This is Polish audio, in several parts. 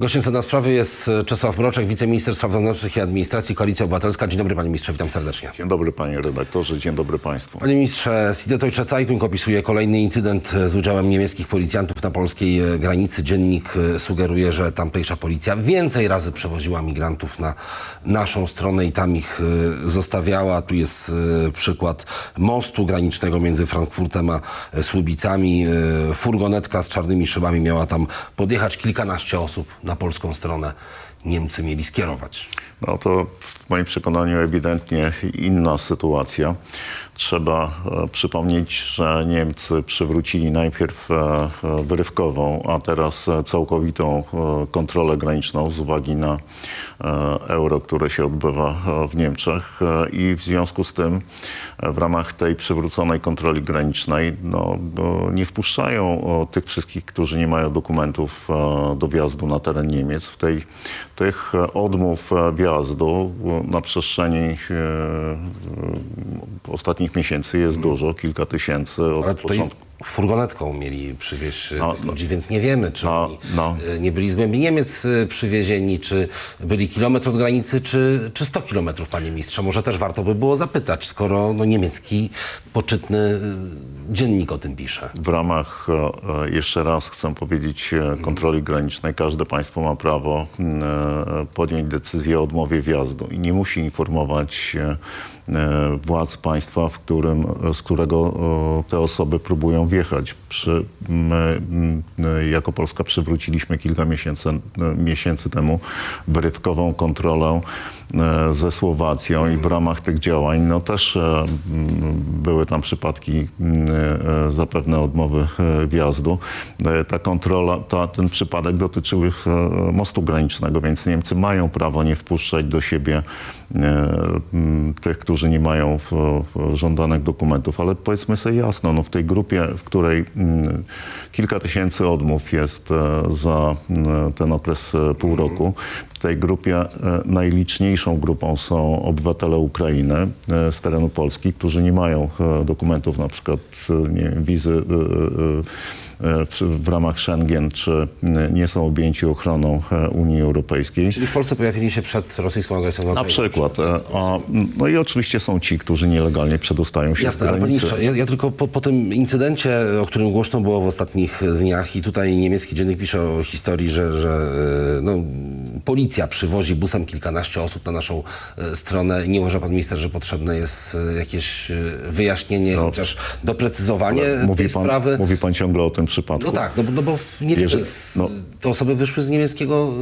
Gościem sedna sprawy jest e, Czesław Mroczek, wiceminister spraw wewnętrznych i administracji Koalicja Obywatelska. Dzień dobry panie ministrze, witam serdecznie. Dzień dobry panie redaktorze, dzień dobry państwu. Panie ministrze, Sie Deutsche Zeitung opisuje kolejny incydent e, z udziałem niemieckich policjantów na polskiej e, granicy. Dziennik sugeruje, że tamtejsza policja więcej razy przewoziła migrantów na naszą stronę i tam ich zostawiała. Tu jest przykład mostu granicznego między Frankfurtem a Słubicami. Furgonetka z czarnymi szybami miała tam podjechać kilkanaście osób na polską stronę. Niemcy mieli skierować. No to w moim przekonaniu ewidentnie inna sytuacja. Trzeba e, przypomnieć, że Niemcy przywrócili najpierw e, e, wyrywkową, a teraz całkowitą kontrolę graniczną z uwagi na euro, które się odbywa w Niemczech i w związku z tym w ramach tej przywróconej kontroli granicznej no, nie wpuszczają tych wszystkich, którzy nie mają dokumentów do wjazdu na teren Niemiec. W tej, tych odmów wjazdu e, na przestrzeni e, ostatnich miesięcy jest dużo, kilka tysięcy od początku. Furgonetką mieli przywieźć No, tych no. ludzi, więc nie wiemy, czy No, oni no. e, nie byli z głębi Niemiec e, przywiezieni, czy byli kilometr od granicy, czy, czy 100 kilometrów, panie ministrze. Może też warto by było zapytać, skoro no, niemiecki poczytny e, dziennik o tym pisze. W ramach, e, e, jeszcze raz chcę powiedzieć, e, kontroli granicznej każde państwo ma prawo e, podjąć decyzję o odmowie wjazdu i nie musi informować e, e, władz państwa, w którym, e, z którego e, te osoby próbują wjechać. Przy, my, jako Polska przywróciliśmy kilka miesięcy, miesięcy temu wyrywkową kontrolę ze Słowacją i w ramach tych działań no też e, były tam przypadki e, zapewne odmowy e, wjazdu. E, Ta kontrola, ta, ten przypadek dotyczył e, mostu granicznego, więc Niemcy mają prawo nie wpuszczać do siebie e, tych, którzy nie mają żądanych dokumentów, ale powiedzmy sobie jasno, no w tej grupie, w której kilka tysięcy odmów jest e, za ten okres e, pół roku, tej grupie e, najliczniejszą grupą są obywatele Ukrainy e, z terenu Polski, którzy nie mają e, dokumentów, na przykład nie wizy w, w ramach Schengen, czy nie są objęci ochroną e, Unii Europejskiej. Czyli w Polsce pojawili się przed rosyjską agresją na Na przykład. e, A, no i oczywiście są ci, którzy nielegalnie przedostają się Jasne, z granicy. ministrze, ja, ja tylko po, po tym incydencie, o którym głośno było w ostatnich dniach i tutaj niemiecki dziennik pisze o historii, że, że e, no, policja przywozi busem kilkanaście osób na naszą stronę. Nie uważa pan minister, że potrzebne jest jakieś wyjaśnienie, chociaż doprecyzowanie tej No. mówi, pan, sprawy? mówi pan ciągle o tym przypadku. No tak, no, bo- no bo nie Jeżeli- wiemy, z, no. te osoby wyszły z niemieckiego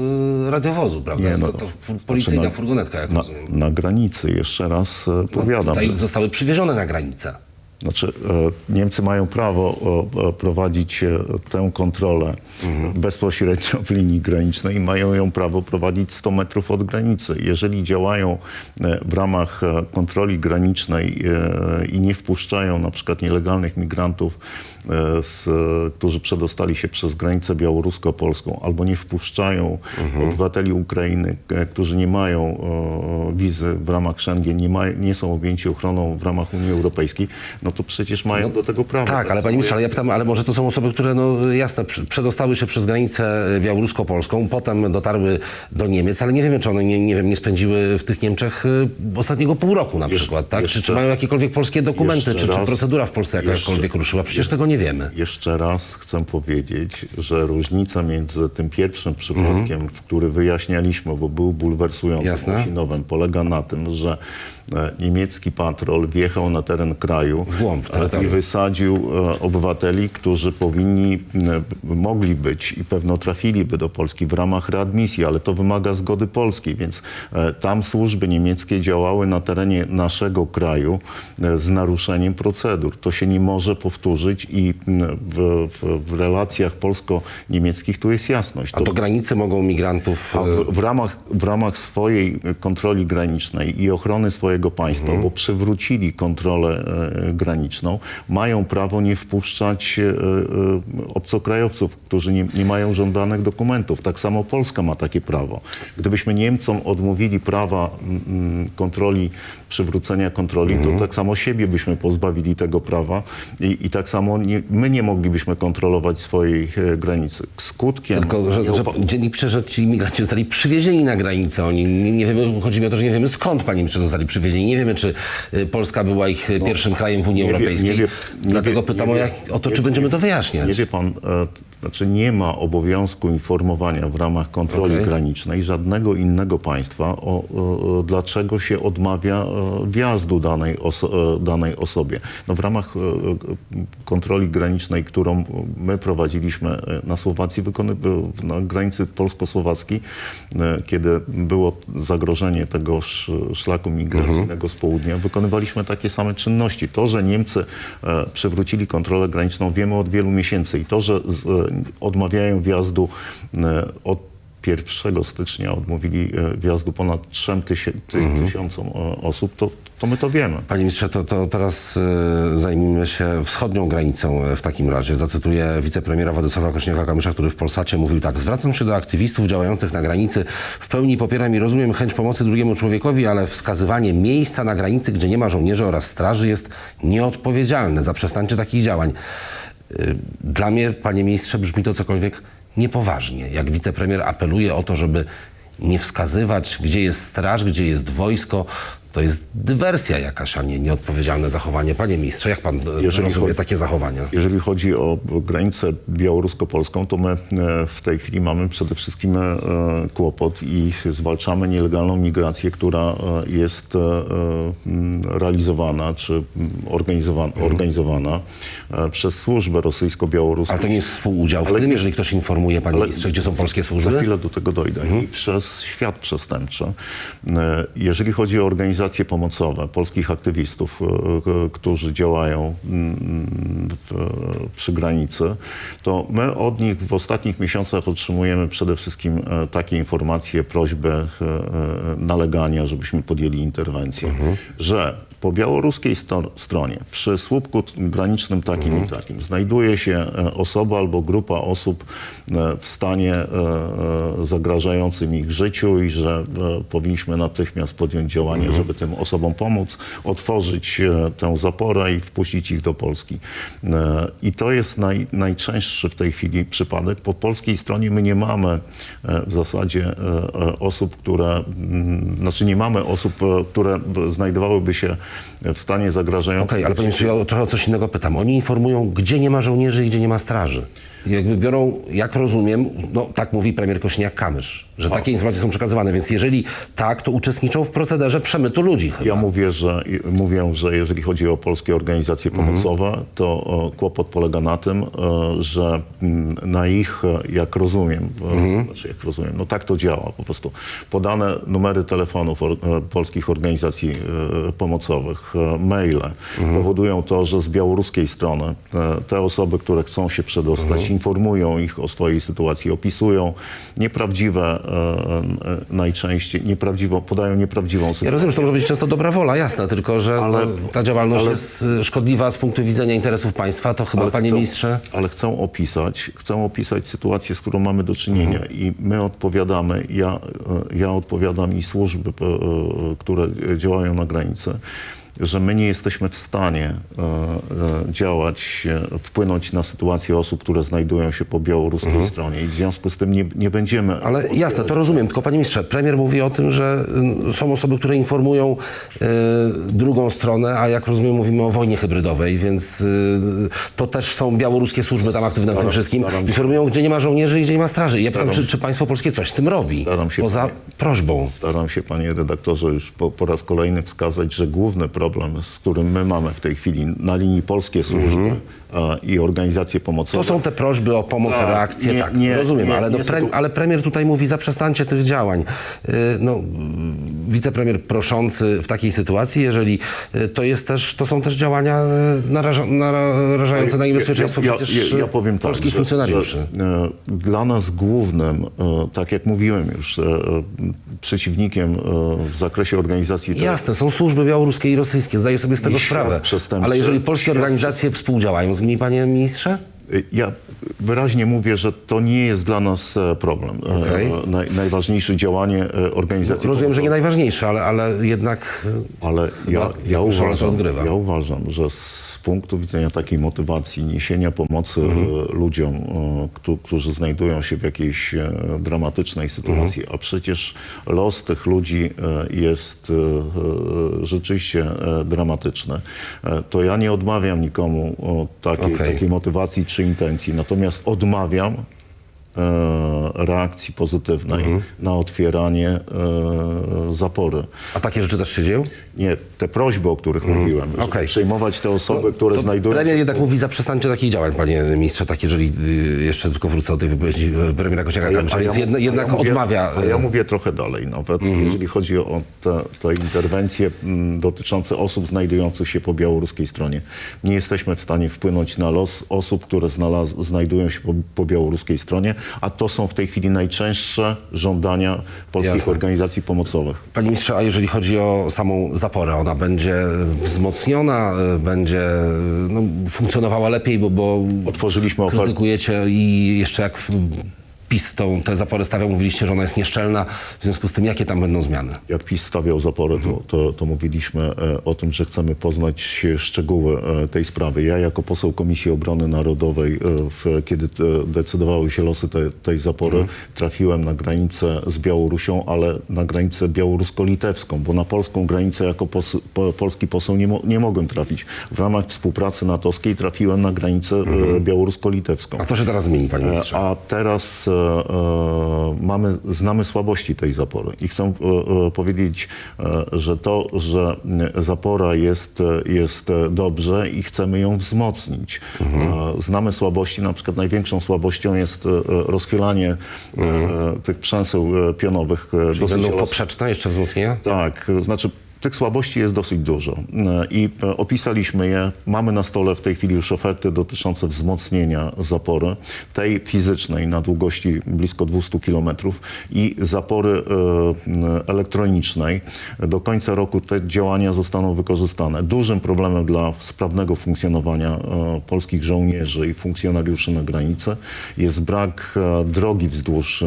e, radiowozu, prawda? Nie, no, to, to policyjna znaczy na- furgonetka, jak Na, rozumiem. na granicy, jeszcze raz e, powiadam, Tutaj że zostały przywiezione na granicę. Znaczy, e, Niemcy mają prawo o, o, prowadzić e, tę kontrolę bezpośrednio w linii granicznej i mają ją prawo prowadzić 100 metrów od granicy. Jeżeli działają e, w ramach e, kontroli granicznej e, i nie wpuszczają na przykład nielegalnych migrantów, e, e, którzy przedostali się przez granicę białorusko-polską, albo nie wpuszczają obywateli Ukrainy, e, którzy nie mają e, wizy w ramach Schengen, nie, ma, nie są objęci ochroną w ramach Unii Europejskiej, no to przecież mają do tego prawo. Tak, ale panie ministrze, ale ja pytam, ale może to są osoby, które, no jasne, przedostały się przez granicę białorusko-polską, potem dotarły do Niemiec, ale nie wiemy, czy one, nie, nie wiem, nie spędziły w tych Niemczech y, ostatniego pół roku na przykład, tak? Czy, czy jeszcze- mają jakiekolwiek polskie dokumenty, jeszcze czy, czy raz- procedura w Polsce jakakolwiek jeszcze- ruszyła? Przecież tego nie wiemy. Jeszcze raz chcę powiedzieć, że różnica między tym pierwszym przypadkiem, w który wyjaśnialiśmy, bo był bulwersujący. Musinowem, polega na tym, że e, niemiecki patrol wjechał na teren kraju W głąb e, i terytorium. wysadził e, obywateli, którzy powinni, mogli być i pewno trafiliby do Polski w ramach readmisji, ale to wymaga zgody polskiej, więc e, tam służby niemieckie działały na terenie naszego kraju e, z naruszeniem procedur. To się nie może powtórzyć i w, w, w relacjach polsko-niemieckich tu jest jasność. A do granicy mogą migrantów... W, w, ramach, w ramach swojej kontroli granicznej i ochrony swojego państwa, bo przywrócili kontrolę graniczną, graniczną, mają prawo nie wpuszczać e, e, obcokrajowców, którzy nie, nie mają żądanych dokumentów. Tak samo Polska ma takie prawo. Gdybyśmy Niemcom odmówili prawa kontroli, przywrócenia kontroli, to tak samo siebie byśmy pozbawili tego prawa i, i tak samo nie, my nie moglibyśmy kontrolować swojej granicy. Skutkiem... Tylko, że, że dziennik pisze, że ci imigranci zostali przywiezieni na granicę. Oni nie, nie wiemy, chodzi mi o to, że nie wiemy skąd, panie ministrze, zostali przywiezieni. Nie wiemy, czy y, Polska była ich y, pierwszym krajem w Unii Nie wie- Europejskiej. nie wie- nie Dlatego wie- pytam nie o, wie- jak, o to, czy będziemy to wyjaśniać. Nie wie pan, e, znaczy nie ma obowiązku informowania w ramach kontroli Okej. granicznej żadnego innego państwa o, o, dlaczego się odmawia e, wjazdu danej, oso, e, danej osobie. No w ramach e, kontroli granicznej, którą my prowadziliśmy na Słowacji, na granicy polsko-słowackiej, kiedy było zagrożenie tego sz- szlaku migracyjnego z południa, wykonywaliśmy takie same czynności. To, że Niemcy przywrócili kontrolę graniczną, wiemy od wielu miesięcy i to, że z, odmawiają wjazdu e, od 1 stycznia odmówili e, wjazdu ponad 3 tysię- ty- tysiącom e, osób, to, to my to wiemy. Panie ministrze, to, to teraz zajmijmy się wschodnią granicą w takim razie. Zacytuję wicepremiera Władysława Kośniaka-Kamysza, który w Polsacie mówił tak. Zwracam się do aktywistów działających na granicy. W pełni popieram i rozumiem chęć pomocy drugiemu człowiekowi, ale wskazywanie miejsca na granicy, gdzie nie ma żołnierzy oraz straży jest nieodpowiedzialne. Zaprzestańcie takich działań. Y, Dla mnie, panie ministrze, brzmi to cokolwiek niepoważnie. Jak wicepremier apeluje o to, żeby nie wskazywać, gdzie jest straż, gdzie jest wojsko, to jest dywersja jakaś, a nie nieodpowiedzialne zachowanie. Panie ministrze, jak pan Jeżeli Jeżeli rozumie chodzi- takie zachowania? Jeżeli chodzi o granicę białorusko-polską, to my e, w tej chwili mamy przede wszystkim e, kłopot i zwalczamy nielegalną migrację, która e, jest e, realizowana czy organizowana, organizowana e, przez służbę rosyjsko-białoruską. Ale to nie jest współudział w Ale tym, nie- jeżeli ktoś informuje, panie ale- ministrze, gdzie są polskie Za służby? chwilę do tego dojdę. I przez świat przestępczy. E, Jeżeli chodzi o organizacje pomocowe polskich aktywistów, e, e, którzy działają mm, w, przy granicy, to my od nich w ostatnich miesiącach otrzymujemy przede wszystkim e, takie informacje, prośby, e, e, nalegania, żebyśmy podjęli interwencję, że po białoruskiej stronie, przy słupku granicznym takim i takim, znajduje się e, osoba albo grupa osób e, w stanie e, zagrażającym ich życiu i że powinniśmy natychmiast podjąć działanie, żeby tym osobom pomóc, otworzyć tę zaporę i wpuścić ich do Polski. I to jest naj, najczęstszy w tej chwili przypadek. Po polskiej stronie my nie mamy w zasadzie osób, które, znaczy nie mamy osób, które znajdowałyby się w stanie zagrażającym. Okej, ale panie ja trochę o coś innego pytam. Oni informują, gdzie nie ma żołnierzy i gdzie nie ma straży. Jakby biorą, jak rozumiem, no tak mówi premier Kośniak-Kamysz, że takie informacje są przekazywane, więc jeżeli tak, to uczestniczą w procederze przemytu ludzi chyba. Ja mówię, że, mówię, że jeżeli chodzi o polskie organizacje pomocowe, to e, kłopot polega na tym, e, że na ich, jak rozumiem, e, znaczy jak rozumiem, no tak to działa po prostu. Podane numery telefonów or, e, polskich organizacji e, pomocowych, e, maile powodują to, że z białoruskiej strony e, te osoby, które chcą się przedostać, informują ich o swojej sytuacji, opisują nieprawdziwe e, e, najczęściej, nieprawdziwą, podają nieprawdziwą sytuację. Ja rozumiem, że to może być często dobra wola, jasne, tylko że Ale- no, ta działalność ale- jest y, szkodliwa z punktu widzenia interesów państwa, to chyba, panie chcą, ministrze... Ale chcą opisać, chcą opisać sytuację, z którą mamy do czynienia Mhm. i my odpowiadamy, ja, e, ja odpowiadam i służby, e, e, które działają na granicy, że my nie jesteśmy w stanie e, e, działać, e, wpłynąć na sytuację osób, które znajdują się po białoruskiej stronie i w związku z tym nie, nie będziemy... Mhm. Ale jasne, to rozumiem, tylko panie ministrze, premier mówi o tym, że y, są osoby, które informują y, drugą stronę, a jak rozumiem mówimy o wojnie hybrydowej, więc y, to też są białoruskie służby tam aktywne w tym Staram- wszystkim. staram. Informują, gdzie nie ma żołnierzy i gdzie nie ma straży. I ja pytam, czy, czy państwo polskie coś z tym robi? Staram się, Poza panie- prośbą. Staram się, panie redaktorze, już po, po raz kolejny wskazać, że główny problem, z którym my mamy w tej chwili na linii polskie służby. e, i organizacje pomocowe. To są te prośby o pomoc, Tak, reakcje, nie- tak, nie- rozumiem, nie- ale, no, nie pre, ale premier tutaj mówi, zaprzestańcie tych działań. Yy, No, wicepremier proszący w takiej sytuacji, jeżeli yy, to jest też, to są też działania yy, naraża, narażające na niebezpieczeństwo przecież ja, ja powiem tak, polskich że, funkcjonariuszy. Że, dla nas głównym, tak jak mówiłem już, przeciwnikiem w zakresie organizacji... Jasne, są służby białoruskie i rosyjskie. zdaję sobie z tego sprawę. Ale jeżeli polskie organizacje współdziałają nimi, panie ministrze? Ja wyraźnie mówię, że to nie jest dla nas e, problem. E, Okej. Naj, najważniejsze działanie e, organizacji Rozumiem, że nie najważniejsze, ale, ale jednak... Ale ja, ja, uważam, ja uważam, że punktu widzenia takiej motywacji niesienia pomocy Mhm. e, ludziom, e, któ- którzy znajdują się w jakiejś e, dramatycznej sytuacji, Mhm. a przecież los tych ludzi jest rzeczywiście dramatyczny, to ja nie odmawiam nikomu takiej, Okej. takiej motywacji czy intencji, natomiast odmawiam reakcji pozytywnej Mhm. na otwieranie e, zapory. A takie rzeczy też się dzieją? Nie, te prośby, o których mówiłem, Mhm. Okej. przejmować te osoby, które To znajdują Premier jednak mówi, zaprzestańcie takich działań, panie ministrze, tak jeżeli y, jeszcze tylko wrócę do tej wypowiedzi y, premiera Kosiniaka-Kamysza, więc jedna, a jednak mówię, odmawia... A ja y, mówię trochę dalej nawet, jeżeli chodzi o te, te interwencje mm, dotyczące osób znajdujących się po białoruskiej stronie. Nie jesteśmy w stanie wpłynąć na los osób, które znalaz, znajdują się po, po białoruskiej stronie, a to są w tej chwili najczęstsze żądania polskich Jasne. organizacji pomocowych. Panie ministrze, a jeżeli chodzi o samą zaporę, ona będzie wzmocniona, y, będzie y, no, funkcjonowała lepiej, bo, bo Otworzyliśmy ofertę. krytykujecie i jeszcze jak PiS tą, tę zaporę stawiał, mówiliście, że ona jest nieszczelna. W związku z tym, jakie tam będą zmiany? Jak PiS stawiał zaporę, to, to, to mówiliśmy e, o tym, że chcemy poznać szczegóły e, tej sprawy. Ja jako poseł Komisji Obrony Narodowej, e, w, kiedy decydowały się losy te, tej zapory, trafiłem na granicę z Białorusią, ale na granicę białorusko-litewską, bo na polską granicę jako pos, po, polski poseł nie, mo, nie mogłem trafić. W ramach współpracy natowskiej trafiłem na granicę e, białorusko-litewską. A co się teraz zmieni, panie ministrze? A teraz mamy, znamy słabości tej zapory i chcę e, e, powiedzieć, e, że to, że e, zapora jest, e, jest e, dobrze i chcemy ją wzmocnić. E, Znamy słabości, na przykład największą słabością jest e, e, rozchylanie e, e, tych przęseł e, pionowych. e, Czyli dosyć poprzeczne jeszcze wzmocnienia? tak, znaczy tych słabości jest dosyć dużo E, i opisaliśmy je. Mamy na stole w tej chwili już oferty dotyczące wzmocnienia zapory, tej fizycznej na długości blisko 200 km i zapory e, elektronicznej. Do końca roku te działania zostaną wykorzystane. Dużym problemem dla sprawnego funkcjonowania e, polskich żołnierzy i funkcjonariuszy na granicy jest brak drogi wzdłuż,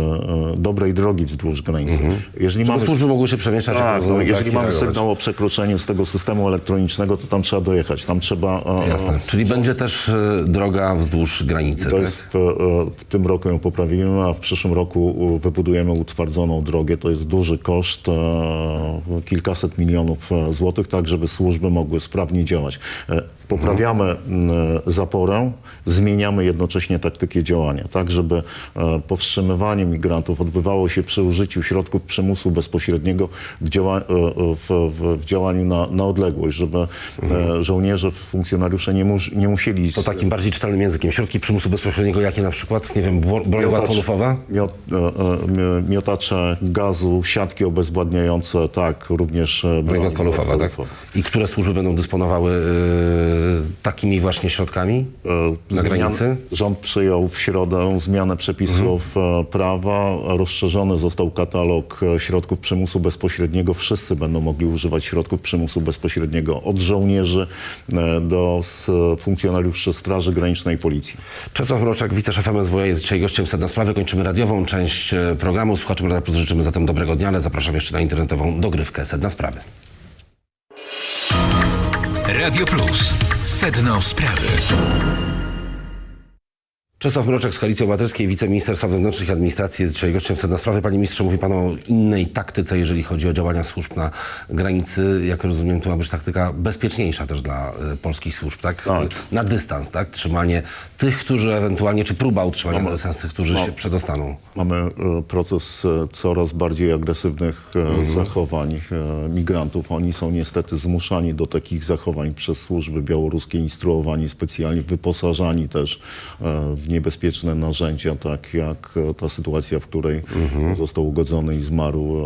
dobrej drogi wzdłuż granicy. Jeżeli Żeby służby mogły się przemieszczać. tak, no, jeżeli tak, mamy reagować. Sygnał o przekroczeniu z tego systemu elektronicznego, to tam trzeba dojechać. Tam trzeba. e, Jasne. Czyli będzie też y, droga wzdłuż granicy, To tak? jest w, e, tym roku ją poprawimy, a w przyszłym roku e, wybudujemy utwardzoną drogę. To jest duży koszt, e, kilkaset milionów e, złotych, tak żeby służby mogły sprawnie działać. E, Poprawiamy m, zaporę, zmieniamy jednocześnie taktykę działania, tak żeby e, powstrzymywanie migrantów odbywało się przy użyciu środków przymusu bezpośredniego w, działa, e, w, w, w działaniu na, na odległość, żeby e, żołnierze, funkcjonariusze nie, nie musieli... To takim bardziej czytelnym językiem. Środki przymusu bezpośredniego, jakie na przykład, nie wiem, bro- broń gładkolufowa? Miot, e, e, mi- miotacze gazu, siatki obezwładniające, tak, również e, Broń gładkolufowa, tak? I które służby będą dysponowały takimi właśnie środkami E, na zmian- granicy? Rząd przyjął w środę zmianę przepisów Mhm. e, prawa. Rozszerzony został katalog e, środków przymusu bezpośredniego. Wszyscy będą mogli używać środków przymusu bezpośredniego od żołnierzy do funkcjonariuszy Straży Granicznej i Policji. Czesław Mroczek, wiceszef MSWiA jest dzisiaj gościem Sedna Sprawy. Kończymy radiową część programu. Słuchaczom Radia Plus życzymy zatem dobrego dnia, ale zapraszam jeszcze na internetową dogrywkę Sedna Sprawy. Radio Plus. Sedno sprawy. Czesław Mroczek z Koalicji Obywatelskiej, wiceminister spraw wewnętrznych i administracji jest dzisiaj gościem Sedna Sprawy. Panie ministrze, mówi pan o innej taktyce, jeżeli chodzi o działania służb na granicy. Jak rozumiem, to ma być taktyka bezpieczniejsza też dla e, polskich służb, tak? Tak. Na dystans, tak? Trzymanie tych, którzy ewentualnie, czy próba utrzymania na dystans tych, którzy się przedostaną. Mamy e, proces e, coraz bardziej agresywnych e, zachowań migrantów. Oni są niestety zmuszani do takich zachowań przez służby białoruskie, instruowani specjalnie, wyposażani też w niebezpieczne narzędzia, tak jak e, ta sytuacja, w której został ugodzony i zmarł,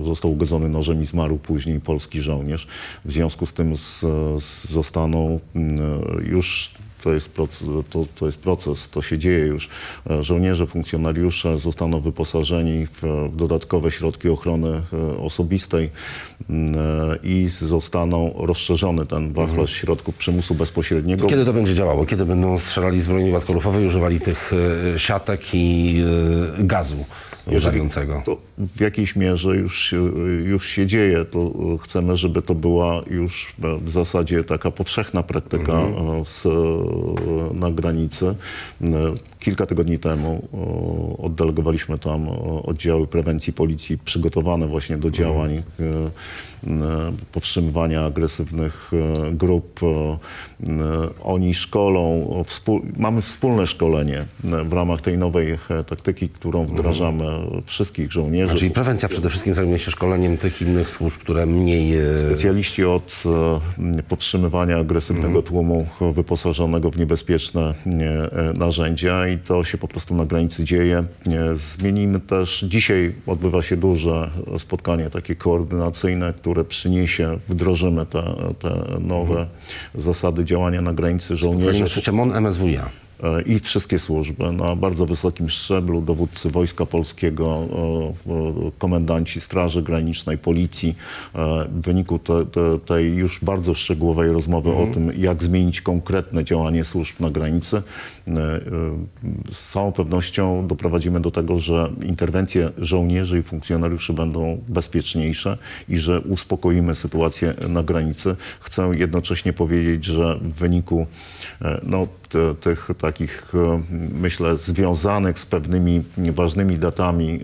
e, został ugodzony nożem i zmarł później polski żołnierz. W związku z tym z, z, zostaną mm, już to jest, proces, to, to jest proces, to się dzieje już. E, Żołnierze, funkcjonariusze zostaną wyposażeni w, dodatkowe środki ochrony e, osobistej m, e, i zostaną rozszerzony ten wachlarz środków przymusu bezpośredniego. Kiedy to będzie działało? Kiedy będą strzelali z broni gładkolufowej, używali tych siatek i gazu łzawiącego? To w jakiejś mierze już, się- już się dzieje. To e, chcemy, żeby to była już w zasadzie taka powszechna praktyka e, z, e, na granicy. Kilka tygodni temu oddelegowaliśmy tam oddziały prewencji policji przygotowane właśnie do działań e, powstrzymywania agresywnych grup. Oni szkolą, współ, mamy wspólne szkolenie w ramach tej nowej taktyki, którą wdrażamy wszystkich żołnierzy. A czyli prewencja przede wszystkim zajmuje się szkoleniem tych innych służb, które mniej... e, Specjaliści od e, powstrzymywania agresywnego tłumu e, wyposażonego w niebezpieczne e, narzędzia i to się po prostu na granicy dzieje. Zmienimy też, dzisiaj odbywa się duże spotkanie takie koordynacyjne, które przyniesie, wdrożymy te, te nowe zasady działania na granicy żołnierzy. Panie Szczycie MON MSWiA. E, i wszystkie służby na bardzo wysokim szczeblu, dowódcy Wojska Polskiego, e, e, komendanci Straży Granicznej, Policji. W wyniku te, te, tej już bardzo szczegółowej rozmowy o tym, jak zmienić konkretne działanie służb na granicy, z całą pewnością doprowadzimy do tego, że interwencje żołnierzy i funkcjonariuszy będą bezpieczniejsze i że uspokoimy sytuację na granicy. Chcę jednocześnie powiedzieć, że w wyniku no, tych takich, e, myślę, związanych z pewnymi ważnymi datami e,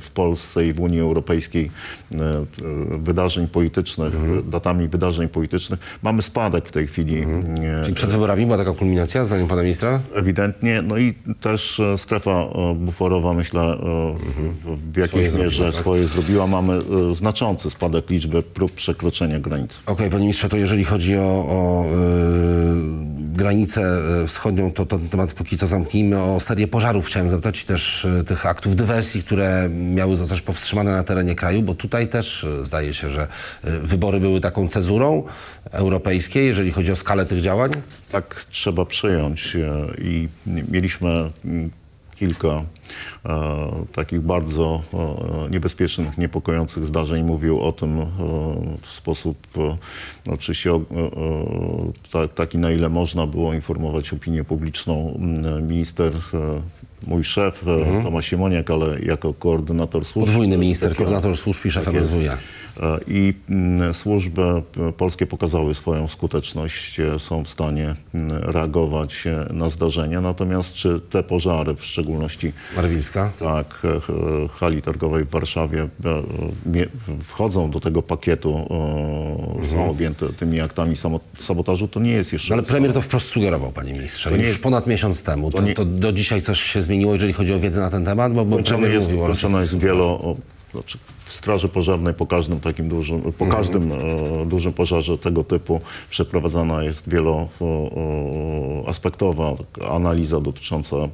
w Polsce i w Unii Europejskiej e, e, wydarzeń politycznych, datami wydarzeń politycznych, mamy spadek w tej chwili. e, Czyli przed wyborami była taka kulminacja, zdaniem pana ministra? Ewidentnie, no i też e, strefa e, buforowa, myślę, e, w, w jakiejś Swoje mierze zrobiła, tak? swoje zrobiła. Mamy e, znaczący spadek liczby prób przekroczenia granicy. Okej, panie ministrze, to jeżeli chodzi o, o y, granicę y, wschodnią, to, to ten temat póki co zamknijmy. O serię pożarów chciałem zapytać też y, tych aktów dywersji, które miały zostać powstrzymane na terenie kraju, bo tutaj też y, zdaje się, że y, wybory były taką cezurą europejskiej, jeżeli chodzi o skalę tych działań. Tak trzeba przyjąć e, i mieliśmy mm, kilka e, takich bardzo e, niebezpiecznych, niepokojących zdarzeń. Mówił o tym e, w sposób e, oczywiście e, e, ta, taki, na ile można było informować opinię publiczną. Mm, Minister, e, mój szef, e, Tomasz Siemoniak, ale jako koordynator służb. Podwójny minister, koordynator służb i szef Tak. MSWiA. E, I mm, służby e, polskie pokazały swoją skuteczność, e, są w stanie mm, reagować e, na zdarzenia. Natomiast czy te pożary, w szczególności Marwilska. tak, e, ch- hali targowej w Warszawie e, wchodzą do tego pakietu, e, są objęte tymi aktami sabotażu, to nie jest jeszcze... No ale premier to wprost sugerował, panie ministrze. To Już jest- ponad miesiąc temu. To, nie- to do dzisiaj coś się zmieniło, jeżeli chodzi o wiedzę na ten temat? Bo, bo Kończone jest, mówił kończone jest wielo... Znaczy w Straży Pożarnej po każdym takim dużym, po Mhm. każdym e, dużym pożarze tego typu przeprowadzana jest wieloaspektowa analiza dotycząca e,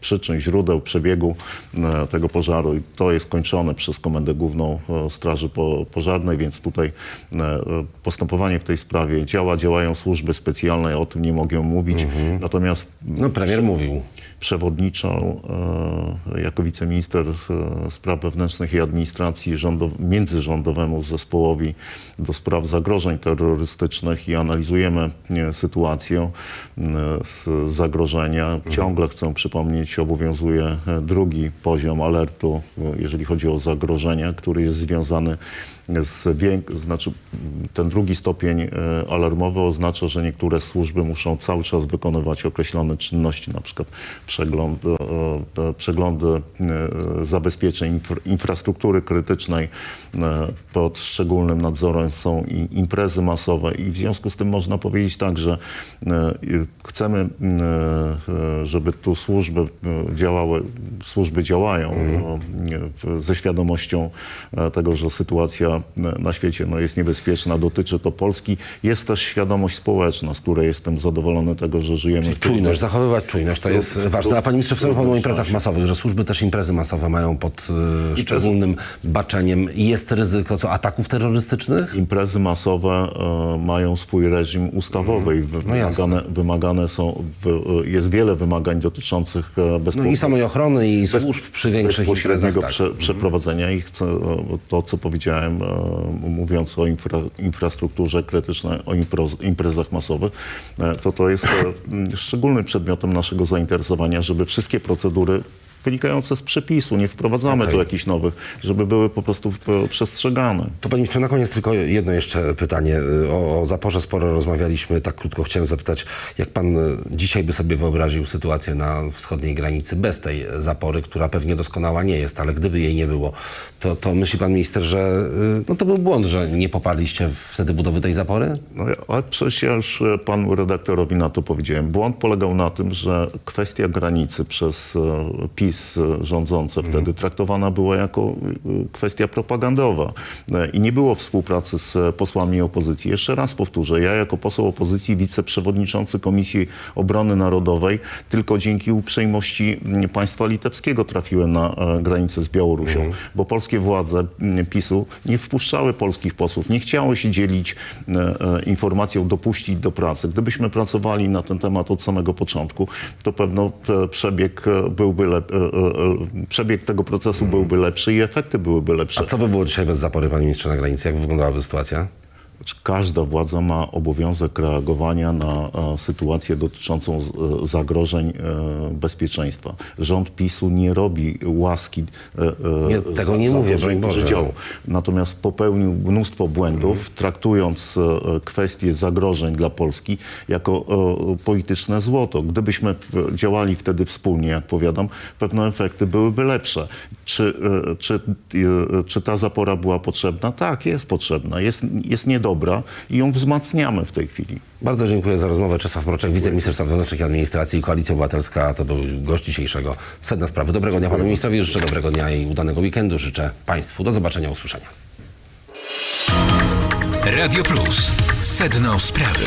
przyczyn, źródeł, przebiegu e, tego pożaru i to jest kończone przez Komendę Główną e, Straży po, Pożarnej, więc tutaj e, e, postępowanie w tej sprawie działa, działają służby specjalne, ja o tym nie mogę mówić, Mhm. natomiast No premier mówił. Przewodniczą e, jako wiceminister e, spraw wewnętrznych i administracji rządow- międzyrządowemu zespołowi do spraw zagrożeń terrorystycznych i analizujemy e, sytuację z zagrożenia. Ciągle chcę przypomnieć, obowiązuje drugi poziom alertu, jeżeli chodzi o zagrożenia, który jest związany znaczy ten drugi stopień e, alarmowy oznacza, że niektóre służby muszą cały czas wykonywać określone czynności, na przykład przegląd, e, e, przeglądy zabezpieczeń infra- infrastruktury krytycznej. Pod szczególnym nadzorem są i imprezy masowe i w związku z tym można powiedzieć tak, że chcemy, żeby tu służby działały, służby działają w- ze świadomością tego, że sytuacja na świecie no, jest niebezpieczna, dotyczy to Polski. Jest też świadomość społeczna, z której jestem zadowolony tego, że żyjemy w Czujność, zachowywać czujność, to jest ważne. A panie ministrze, wspomniał pan o imprezach masowych, że służby też imprezy masowe mają pod e, szczególnym baczeniem. Jest ryzyko co, ataków terrorystycznych? Imprezy masowe e, mają swój reżim ustawowy i No jasne. wymagane, wymagane są, w, e, jest wiele wymagań dotyczących e, No i samej ochrony, i służb przy większych imprezach. Tak. prze, przeprowadzenia i chcę, e, to, co powiedziałem, mówiąc o infra, infrastrukturze krytycznej, o imprezach masowych, e, to to jest e, szczególnym przedmiotem naszego zainteresowania, żeby wszystkie procedury wynikające z przepisu, nie wprowadzamy Okej. tu jakichś nowych, żeby były po prostu przestrzegane. To panie ministrze, na koniec tylko jedno jeszcze pytanie. O, o zaporze sporo rozmawialiśmy. Tak krótko chciałem zapytać, jak pan e, dzisiaj by sobie wyobraził sytuację na wschodniej granicy bez tej zapory, która pewnie doskonała nie jest, ale gdyby jej nie było, to, to myśli pan minister, że e, no to był błąd, że nie poparliście wtedy budowy tej zapory? No, ja- ale przecież ja już panu redaktorowi na to powiedziałem. Błąd polegał na tym, że kwestia granicy przez e, PiS e, rządzące wtedy traktowana była jako e, kwestia propagandowa E, i nie było współpracy z posłami opozycji. Jeszcze raz powtórzę, ja jako poseł opozycji, wiceprzewodniczący Komisji Obrony Narodowej, tylko dzięki uprzejmości państwa litewskiego trafiłem na granicę z Białorusią, bo polskie władze PiSu nie wpuszczały polskich posłów, nie chciały się dzielić informacją, dopuścić do pracy. Gdybyśmy pracowali na ten temat od samego początku, to pewno przebieg byłby lep, przebieg tego procesu byłby lepszy i efekty byłyby lepsze. A co by było dzisiaj bez zapory, panie ministrze, na granicy? Jak wyglądałaby sytuacja? Każda władza ma obowiązek reagowania na e, sytuację dotyczącą e, zagrożeń e, bezpieczeństwa. Rząd PiSu nie robi łaski Nie, tego nie mówię, broń Boże. życiowych. Natomiast popełnił mnóstwo błędów, Mhm. traktując kwestie zagrożeń dla Polski jako polityczne złoto. Gdybyśmy działali wtedy wspólnie, jak powiadam, pewne efekty byłyby lepsze. Czy, czy, czy ta zapora była potrzebna? Tak, jest potrzebna. Jest, jest niedobra i ją wzmacniamy w tej chwili. Bardzo dziękuję za rozmowę. Czesław Mroczek, wiceminister spraw wewnętrznych i administracji i Koalicja Obywatelska. To był gość dzisiejszego Sedna Sprawy. Dobrego dnia panu ministrowi. Życzę dobrego dnia i udanego weekendu. Życzę państwu. Do zobaczenia, usłyszenia. Radio Plus. Sedno sprawy.